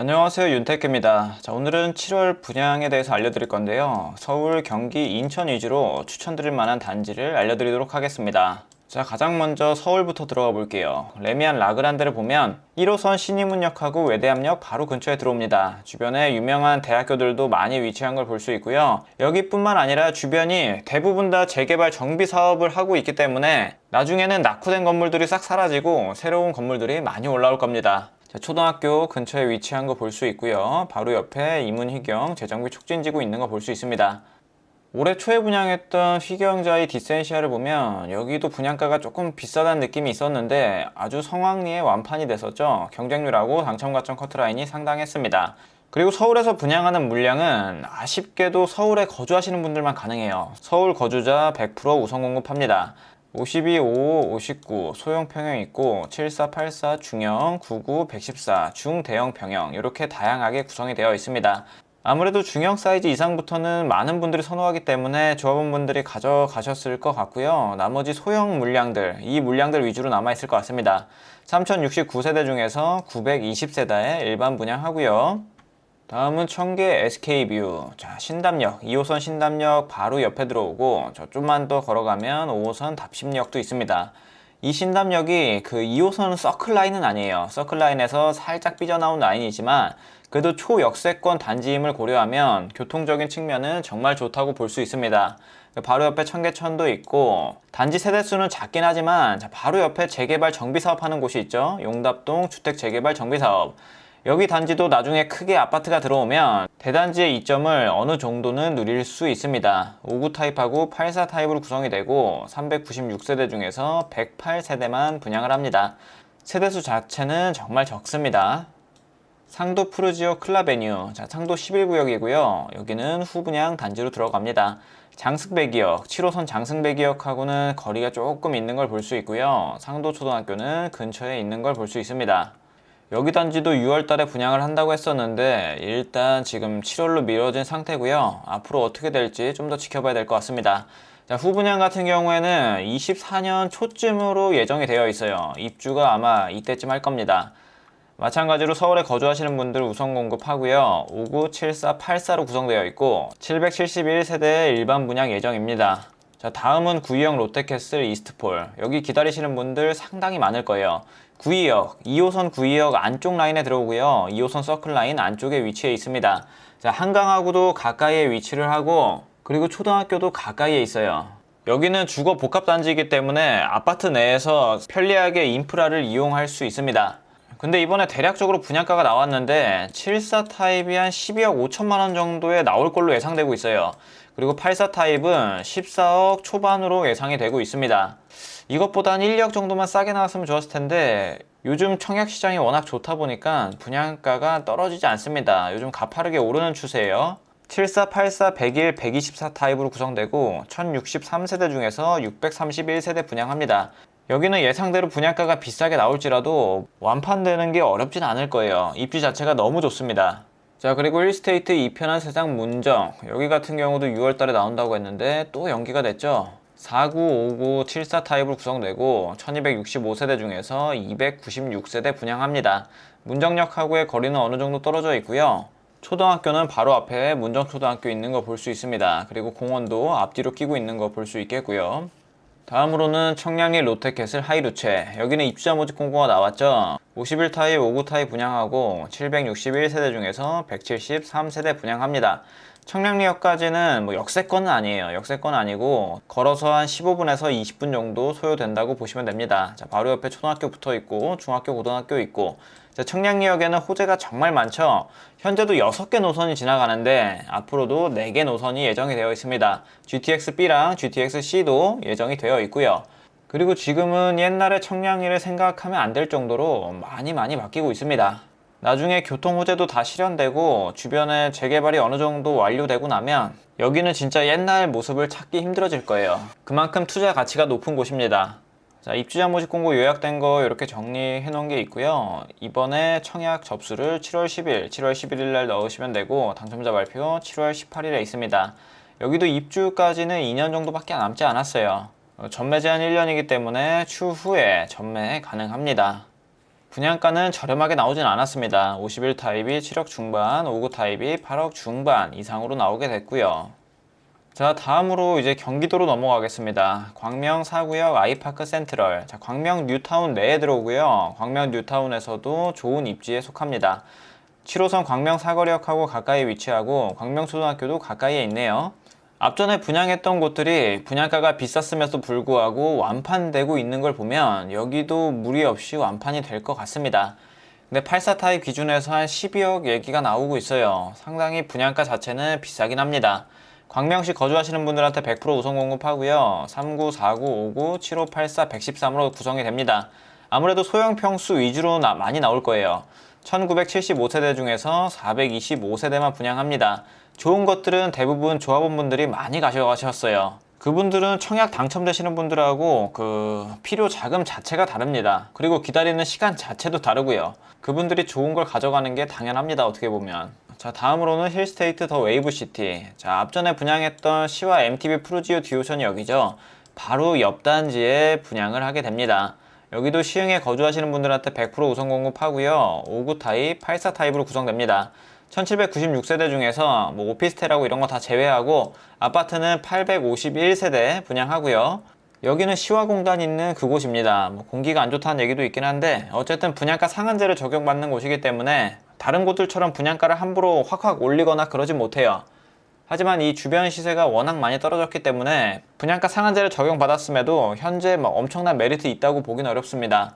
안녕하세요 윤택입니다. 자 오늘은 7월 분양에 대해서 알려드릴 건데요. 서울, 경기, 인천 위주로 추천드릴 만한 단지를 알려드리도록 하겠습니다. 자 가장 먼저 서울부터 들어가 볼게요. 레미안 라그란데를 보면 1호선 신이문역하고 외대암역 바로 근처에 들어옵니다. 주변에 유명한 대학교들도 많이 위치한 걸 볼 수 있고요. 여기뿐만 아니라 주변이 대부분 다 재개발 정비 사업을 하고 있기 때문에 나중에는 낙후된 건물들이 싹 사라지고 새로운 건물들이 많이 올라올 겁니다. 자, 초등학교 근처에 위치한 거 볼 수 있고요. 바로 옆에 이문희경 재정비 촉진지구 있는 거 볼 수 있습니다. 올해 초에 분양했던 휘경자의 디센시아를 보면 여기도 분양가가 조금 비싸다는 느낌이 있었는데 아주 성황리에 완판이 됐었죠. 경쟁률하고 당첨 가점 커트라인이 상당했습니다. 그리고 서울에서 분양하는 물량은 아쉽게도 서울에 거주하시는 분들만 가능해요. 서울 거주자 100% 우선 공급합니다. 52, 55, 59 소형 평형 있고 74, 84 중형, 99, 114 중대형 평형 이렇게 다양하게 구성이 되어 있습니다. 아무래도 중형 사이즈 이상부터는 많은 분들이 선호하기 때문에 조합원분들이 가져가셨을 것 같고요. 나머지 소형 물량들, 이 물량들 위주로 남아있을 것 같습니다. 3069세대 중에서 920세대에 일반 분양하고요. 다음은 청계 SK뷰. 자, 신담역. 2호선 신담역 바로 옆에 들어오고, 저 좀만 더 걸어가면 5호선 답심역도 있습니다. 이 신담역이 그 2호선 서클 라인은 아니에요. 서클 라인에서 살짝 삐져나온 라인이지만, 그래도 초역세권 단지임을 고려하면 교통적인 측면은 정말 좋다고 볼 수 있습니다. 바로 옆에 청계천도 있고 단지 세대수는 작긴 하지만 자, 바로 옆에 재개발 정비사업 하는 곳이 있죠. 용답동 주택 재개발 정비사업. 여기 단지도 나중에 크게 아파트가 들어오면 대단지의 이점을 어느 정도는 누릴 수 있습니다. 59 타입하고 84 타입으로 구성이 되고 396세대 중에서 108세대만 분양을 합니다. 세대수 자체는 정말 적습니다. 상도 푸르지오 클라베뉴. 자, 상도 11구역이고요. 여기는 후분양 단지로 들어갑니다. 장승배기역, 7호선 장승배기역하고는 거리가 조금 있는 걸 볼 수 있고요. 상도 초등학교는 근처에 있는 걸 볼 수 있습니다. 여기 단지도 6월 달에 분양을 한다고 했었는데 일단 지금 7월로 미뤄진 상태고요. 앞으로 어떻게 될지 좀 더 지켜봐야 될 것 같습니다. 자, 후분양 같은 경우에는 24년 초쯤으로 예정이 되어 있어요. 입주가 아마 이때쯤 할 겁니다. 마찬가지로 서울에 거주하시는 분들 우선 공급하고요. 59, 74, 84로 구성되어 있고 771세대의 일반 분양 예정입니다. 자, 다음은 구이역 롯데캐슬 이스트폴. 여기 기다리시는 분들 상당히 많을 거예요. 구이역, 2호선 구이역 안쪽 라인에 들어오고요. 2호선 서클 라인 안쪽에 위치해 있습니다. 자, 한강하고도 가까이에 위치를 하고 그리고 초등학교도 가까이에 있어요. 여기는 주거 복합 단지이기 때문에 아파트 내에서 편리하게 인프라를 이용할 수 있습니다. 근데 이번에 대략적으로 분양가가 나왔는데 74 타입이 한 12억 5천만 원 정도에 나올 걸로 예상되고 있어요. 그리고 84 타입은 14억 초반으로 예상이 되고 있습니다. 이것보다 한 1억 정도만 싸게 나왔으면 좋았을 텐데 요즘 청약 시장이 워낙 좋다 보니까 분양가가 떨어지지 않습니다. 요즘 가파르게 오르는 추세예요. 74, 84, 101, 124 타입으로 구성되고 1063세대 중에서 631세대 분양합니다. 여기는 예상대로 분양가가 비싸게 나올지라도 완판되는 게 어렵진 않을 거예요. 입지 자체가 너무 좋습니다. 자 그리고 1스테이트 2편한 세상 문정 여기 같은 경우도 6월 달에 나온다고 했는데 또 연기가 됐죠. 49, 59, 74 타입으로 구성되고 1265세대 중에서 296세대 분양합니다. 문정역하고의 거리는 어느 정도 떨어져 있고요. 초등학교는 바로 앞에 문정초등학교 있는 거 볼 수 있습니다. 그리고 공원도 앞뒤로 끼고 있는 거 볼 수 있겠고요. 다음으로는 청량리 롯데캐슬 하이루체. 여기는 입주자 모집 공고가 나왔죠? 51 타입 59 타입 분양하고 761세대 중에서 173세대 분양합니다. 청량리역까지는 뭐 역세권은 아니에요. 역세권 아니고 걸어서 한 15분에서 20분 정도 소요된다고 보시면 됩니다. 자 바로 옆에 초등학교 붙어 있고 중학교 고등학교 있고 자, 청량리역에는 호재가 정말 많죠 현재도 6개 노선이 지나가는데 앞으로도 4개 노선이 예정이 되어 있습니다. GTX-B랑 GTX-C도 예정이 되어 있고요. 그리고 지금은 옛날에 청량리를 생각하면 안 될 정도로 많이 많이 바뀌고 있습니다. 나중에 교통 호재도 다 실현되고 주변에 재개발이 어느 정도 완료되고 나면 여기는 진짜 옛날 모습을 찾기 힘들어질 거예요. 그만큼 투자 가치가 높은 곳입니다. 자, 입주자 모집 공고 요약된 거 이렇게 정리해 놓은 게 있고요. 이번에 청약 접수를 7월 10일, 7월 11일 날 넣으시면 되고 당첨자 발표 7월 18일에 있습니다. 여기도 입주까지는 2년 정도밖에 남지 않았어요. 어, 전매 제한 1년이기 때문에 추후에 전매 가능합니다. 분양가는 저렴하게 나오진 않았습니다. 51 타입이 7억 중반, 59 타입이 8억 중반 이상으로 나오게 됐고요. 자, 다음으로 이제 경기도로 넘어가겠습니다. 광명 사구역 아이파크 센트럴. 자, 광명 뉴타운 내에 들어오고요. 광명 뉴타운에서도 좋은 입지에 속합니다. 7호선 광명 사거리역하고 가까이 위치하고 광명초등학교도 가까이에 있네요. 앞전에 분양했던 곳들이 분양가가 비쌌음에도 불구하고 완판되고 있는 걸 보면 여기도 무리 없이 완판이 될 것 같습니다. 근데 84 타입 기준에서 한 12억 얘기가 나오고 있어요. 상당히 분양가 자체는 비싸긴 합니다. 광명시 거주하시는 분들한테 100% 우선 공급하고요. 39, 49, 59, 75, 84, 113으로 구성이 됩니다. 아무래도 소형 평수 위주로 나- 많이 나올 거예요. 1975세대 중에서 425세대만 분양합니다. 좋은 것들은 대부분 조합원분들이 많이 가져가셨어요. 그분들은 청약 당첨되시는 분들하고 그 필요 자금 자체가 다릅니다. 그리고 기다리는 시간 자체도 다르고요. 그분들이 좋은 걸 가져가는 게 당연합니다. 어떻게 보면. 자, 다음으로는 힐스테이트 더 웨이브시티. 자, 앞전에 분양했던 시와 MTB 프루지오 듀오션이 여기죠. 바로 옆 단지에 분양을 하게 됩니다. 여기도 시흥에 거주하시는 분들한테 100% 우선 공급하고요. 59 타입, 84 타입으로 구성됩니다. 1796세대 중에서 뭐 오피스텔하고 이런 거 다 제외하고 아파트는 851세대 분양하고요. 여기는 시화공단 있는 그곳입니다. 뭐 공기가 안 좋다는 얘기도 있긴 한데 어쨌든 분양가 상한제를 적용받는 곳이기 때문에 다른 곳들처럼 분양가를 함부로 확확 올리거나 그러진 못해요. 하지만 이 주변 시세가 워낙 많이 떨어졌기 때문에 분양가 상한제를 적용받았음에도 현재 막 엄청난 메리트 있다고 보기는 어렵습니다.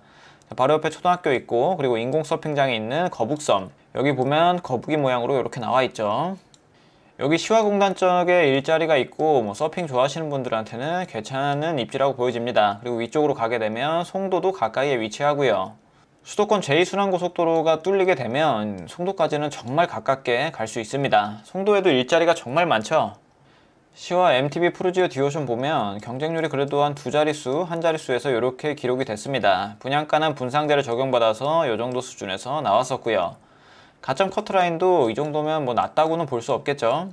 바로 옆에 초등학교 있고 그리고 인공 서핑장이 있는 거북섬 여기 보면 거북이 모양으로 이렇게 나와 있죠. 여기 시화공단 쪽에 일자리가 있고 뭐 서핑 좋아하시는 분들한테는 괜찮은 입지라고 보여집니다. 그리고 위쪽으로 가게 되면 송도도 가까이에 위치하고요. 수도권 제2순환고속도로가 뚫리게 되면 송도까지는 정말 가깝게 갈 수 있습니다. 송도에도 일자리가 정말 많죠. 시와 MTB 프루지오 디오션 보면 경쟁률이 그래도 한 두 자릿수, 한 자릿수에서 이렇게 기록이 됐습니다. 분양가는 분상제를 적용받아서 이 정도 수준에서 나왔었고요. 가점 커트라인도 이 정도면 뭐 낮다고는 볼 수 없겠죠.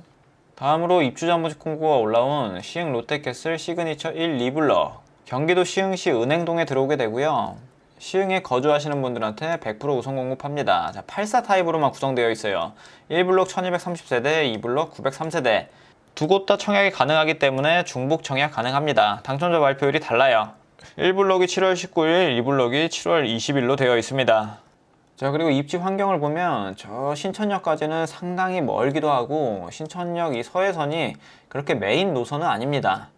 다음으로 입주 전문직 공고가 올라온 시흥 롯데캐슬 시그니처 1 리블러 경기도 시흥시 은행동에 들어오게 되고요. 시흥에 거주하시는 분들한테 100% 우선 공급합니다. 자, 84 타입으로만 구성되어 있어요. 1블록 1230세대, 2블록 903세대. 두 곳 다 청약이 가능하기 때문에 중복 청약 가능합니다. 당첨자 발표율이 달라요. 1블록이 7월 19일, 2블록이 7월 20일로 되어 있습니다. 자 그리고 입지 환경을 보면 저 신천역까지는 상당히 멀기도 하고 신천역 이 서해선이 그렇게 메인 노선은 아닙니다.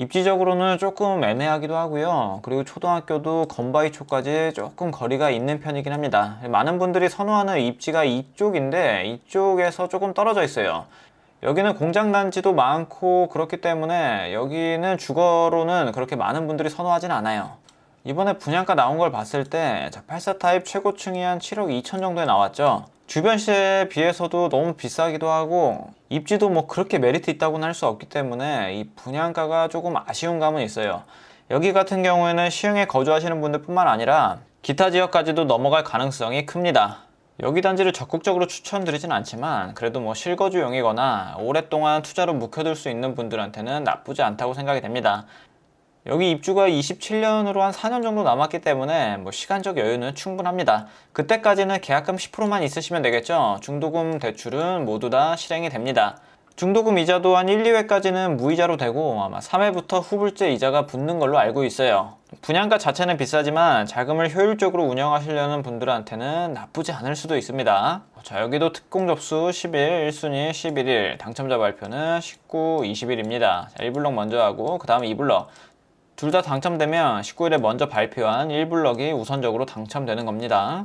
입지적으로는 조금 애매하기도 하고요. 그리고 초등학교도 건바이초까지 조금 거리가 있는 편이긴 합니다. 많은 분들이 선호하는 입지가 이쪽인데 이쪽에서 조금 떨어져 있어요. 여기는 공장 단지도 많고 그렇기 때문에 여기는 주거로는 그렇게 많은 분들이 선호하진 않아요. 이번에 분양가 나온 걸 봤을 때, 자, 84 타입 최고층이 한 7억 2천 정도에 나왔죠. 주변 시세에 비해서도 너무 비싸기도 하고, 입지도 뭐 그렇게 메리트 있다고는 할 수 없기 때문에 이 분양가가 조금 아쉬운 감은 있어요. 여기 같은 경우에는 시흥에 거주하시는 분들 뿐만 아니라 기타 지역까지도 넘어갈 가능성이 큽니다. 여기 단지를 적극적으로 추천드리진 않지만 그래도 뭐 실거주용이거나 오랫동안 투자로 묵혀둘 수 있는 분들한테는 나쁘지 않다고 생각이 됩니다. 여기 입주가 27년으로 한 4년 정도 남았기 때문에 뭐 시간적 여유는 충분합니다. 그때까지는 계약금 10%만 있으시면 되겠죠. 중도금 대출은 모두 다 실행이 됩니다. 중도금 이자도 한 1, 2회까지는 무이자로 되고 아마 3회부터 후불제 이자가 붙는 걸로 알고 있어요. 분양가 자체는 비싸지만 자금을 효율적으로 운영하시려는 분들한테는 나쁘지 않을 수도 있습니다. 자, 여기도 특공 접수 10일, 1순위 11일, 당첨자 발표는 19, 20일입니다. 자, 1블럭 먼저 하고 그 다음에 2블럭. 둘 다 당첨되면 19일에 먼저 발표한 1블럭이 우선적으로 당첨되는 겁니다.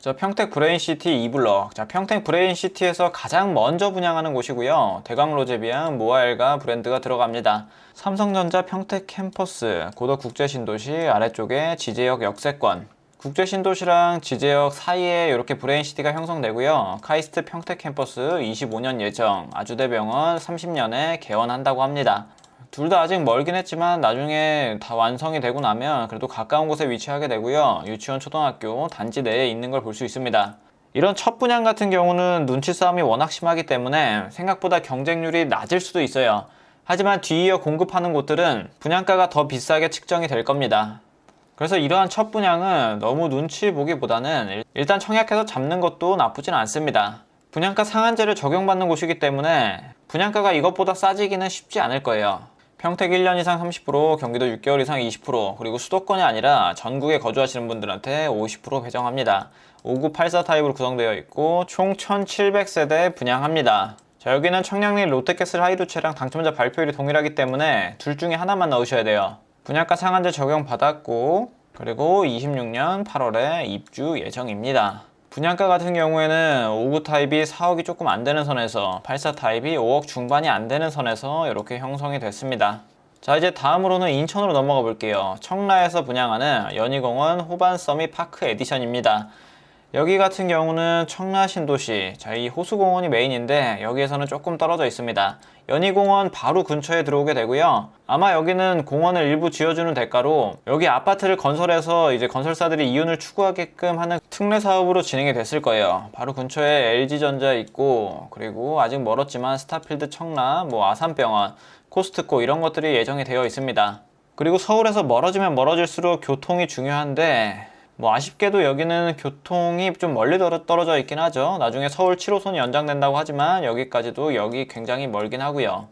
자, 평택 브레인시티 2블럭. 자, 평택 브레인시티에서 가장 먼저 분양하는 곳이고요. 대광로제비앙, 모아엘가 브랜드가 들어갑니다. 삼성전자 평택 캠퍼스, 고덕 국제신도시 아래쪽에 지제역 역세권. 국제신도시랑 지제역 사이에 이렇게 브레인시티가 형성되고요. 카이스트 평택 캠퍼스 25년 예정, 아주대병원 30년에 개원한다고 합니다. 둘 다 아직 멀긴 했지만 나중에 다 완성이 되고 나면 그래도 가까운 곳에 위치하게 되고요. 유치원, 초등학교, 단지 내에 있는 걸 볼 수 있습니다. 이런 첫 분양 같은 경우는 눈치 싸움이 워낙 심하기 때문에 생각보다 경쟁률이 낮을 수도 있어요. 하지만 뒤이어 공급하는 곳들은 분양가가 더 비싸게 측정이 될 겁니다. 그래서 이러한 첫 분양은 너무 눈치 보기보다는 일- 일단 청약해서 잡는 것도 나쁘진 않습니다. 분양가 상한제를 적용받는 곳이기 때문에 분양가가 이것보다 싸지기는 쉽지 않을 거예요. 평택 1년 이상 30%, 경기도 6개월 이상 20%, 그리고 수도권이 아니라 전국에 거주하시는 분들한테 50% 배정합니다. 5984 타입으로 구성되어 있고 총 1700세대 분양합니다. 자, 여기는 청량리 롯데캐슬 하이루체랑 당첨자 발표일이 동일하기 때문에 둘 중에 하나만 넣으셔야 돼요. 분양가 상한제 적용 받았고 그리고 26년 8월에 입주 예정입니다. 분양가 같은 경우에는 59 타입이 4억이 조금 안 되는 선에서 84 타입이 5억 중반이 안 되는 선에서 이렇게 형성이 됐습니다. 자 이제 다음으로는 인천으로 넘어가 볼게요. 청라에서 분양하는 연희공원 호반서밋 파크 에디션입니다. 여기 같은 경우는 청라 신도시, 자, 이 호수공원이 메인인데 여기에서는 조금 떨어져 있습니다. 연희공원 바로 근처에 들어오게 되고요. 아마 여기는 공원을 일부 지어주는 대가로 여기 아파트를 건설해서 이제 건설사들이 이윤을 추구하게끔 하는 특례 사업으로 진행이 됐을 거예요. 바로 근처에 LG전자 있고 그리고 아직 멀었지만 스타필드 청라, 뭐 아산병원, 코스트코 이런 것들이 예정이 되어 있습니다. 그리고 서울에서 멀어지면 멀어질수록 교통이 중요한데 뭐 아쉽게도 여기는 교통이 좀 멀리 떨어- 떨어져 있긴 하죠. 나중에 서울 7호선이 연장된다고 하지만 여기까지도 여기 굉장히 멀긴 하고요.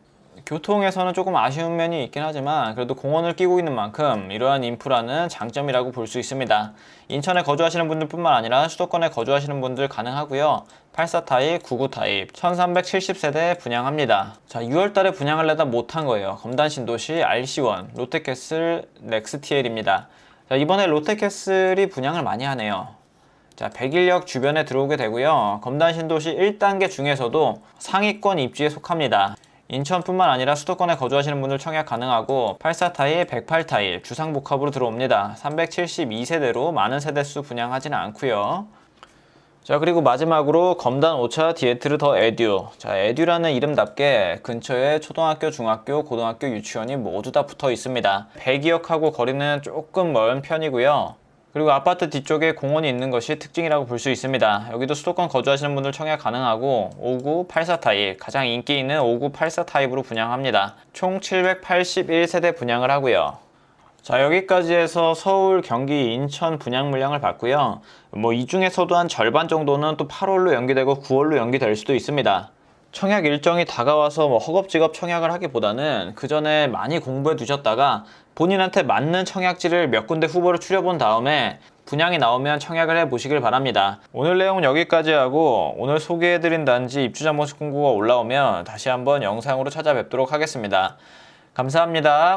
교통에서는 조금 아쉬운 면이 있긴 하지만 그래도 공원을 끼고 있는 만큼 이러한 인프라는 장점이라고 볼 수 있습니다. 인천에 거주하시는 분들뿐만 아니라 수도권에 거주하시는 분들 가능하고요. 84 타입, 99 타입, 1370세대 분양합니다. 자, 6월 달에 분양을 내다 못한 거예요. 검단 신도시, RC1, 롯데캐슬, 넥스티엘입니다. 자, 이번에 롯데캐슬이 분양을 많이 하네요. 자, 백일역 주변에 들어오게 되고요. 검단 신도시 1단계 중에서도 상위권 입지에 속합니다. 인천뿐만 아니라 수도권에 거주하시는 분들 청약 가능하고 84 타입, 108 타입 주상복합으로 들어옵니다. 372세대로 많은 세대수 분양하지는 않고요. 자 그리고 마지막으로 검단 5차 디에트르 더 에듀. 자 에듀라는 이름답게 근처에 초등학교, 중학교, 고등학교, 유치원이 모두 다 붙어 있습니다. 100이역하고 거리는 조금 먼 편이고요. 그리고 아파트 뒤쪽에 공원이 있는 것이 특징이라고 볼 수 있습니다. 여기도 수도권 거주하시는 분들 청약 가능하고 59, 84 타입 가장 인기 있는 59, 84 타입으로 분양합니다. 총 781세대 분양을 하고요 자 여기까지 해서 서울, 경기, 인천 분양 물량을 봤고요. 뭐 이 중에서도 한 절반 정도는 또 8월로 연기되고 9월로 연기될 수도 있습니다. 청약 일정이 다가와서 뭐 허겁지겁 청약을 하기보다는 그 전에 많이 공부해 두셨다가 본인한테 맞는 청약지를 몇 군데 후보를 추려본 다음에 분양이 나오면 청약을 해 보시길 바랍니다. 오늘 내용은 여기까지 하고 오늘 소개해 드린 단지 입주자 모집 공고가 올라오면 다시 한번 영상으로 찾아뵙도록 하겠습니다. 감사합니다.